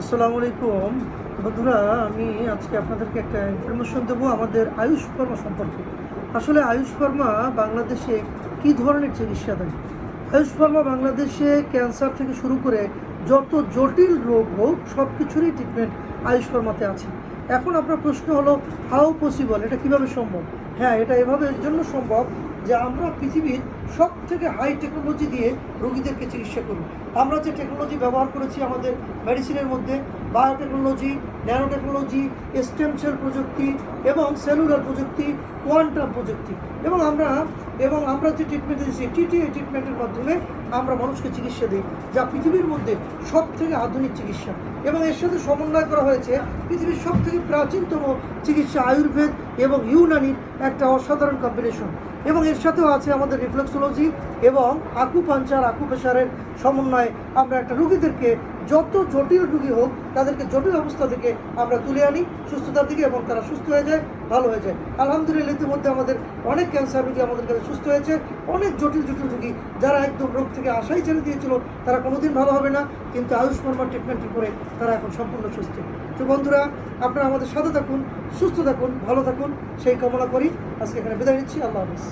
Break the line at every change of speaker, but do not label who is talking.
আসসালামু আলাইকুম। বন্ধুরা, আমি আজকে আপনাদেরকে একটা ইনফরমেশন দেবো আমাদের আয়ুষ ফার্মা সম্পর্কে। আসলে আয়ুষ ফার্মা বাংলাদেশে কী ধরনের চিকিৎসা দেয় আয়ুষ ফার্মা বাংলাদেশে ক্যান্সার থেকে শুরু করে যত জটিল রোগ হোক সব কিছুরই ট্রিটমেন্ট আয়ুষ ফার্মাতে আছে। এখন আপনার প্রশ্ন হলো হাউ পসিবল এটা কীভাবে সম্ভব? হ্যাঁ এটা এভাবে এর জন্য সম্ভব যে আমরা পৃথিবীর সব থেকে হাই টেকনোলজি দিয়ে রোগীদেরকে চিকিৎসা করি আমরা যে টেকনোলজি ব্যবহার করেছি আমাদের মেডিসিনের মধ্যে biotechnology nano technology stem cell প্রযুক্তি এবং সেলুলার প্রযুক্তি কোয়ান্টাম প্রযুক্তি। এবং আমরা এবং আমরা যে ট্রিটমেন্ট দিয়েছি টিটিএ ট্রিটমেন্টের মাধ্যমে আমরা মানুষকে চিকিৎসা দিই, যা পৃথিবীর মধ্যে সব থেকে আধুনিক চিকিৎসা। এবং এর সাথে সমন্বয় করা হয়েছে পৃথিবীর সব থেকে প্রাচীনতম চিকিৎসা আয়ুর্বেদ এবং ইউনানির একটা অসাধারণ কম্বিনেশন এবং এর সাথেও আছে আমাদের রিফ্লেক্সোলজি এবং আকুপাঞ্চার আকুপ্রেশারের সমন্বয়ে আমরা একটা রুগীদেরকে যত জটিল রুগী হোক, তাদেরকে জটিল অবস্থা থেকে আমরা তুলে আনি, সুস্থতার দিকে এবং তারা সুস্থ হয়ে যায়, ভালো হয়ে যায়। আলহামদুলিল্লাহ, ইতিমধ্যে আমাদের অনেক ক্যান্সার রুগী আমাদের কাছে সুস্থ হয়েছে। অনেক জটিল জটিল রুগী যারা একদম রোগ থেকে আশাই ছেড়ে দিয়েছিল, তারা কোনোদিন ভালো হবে না, কিন্তু আয়ুষ ফার্মার ট্রিটমেন্টটি করে তারা এখন সম্পূর্ণ সুস্থ। তো বন্ধুরা, আপনারা আমাদের সাথে থাকুন, সুস্থ থাকুন, ভালো থাকুন, সেই কামনা করি। আজকে এখানে বিদায় নিচ্ছি। আল্লাহ হাফিজ।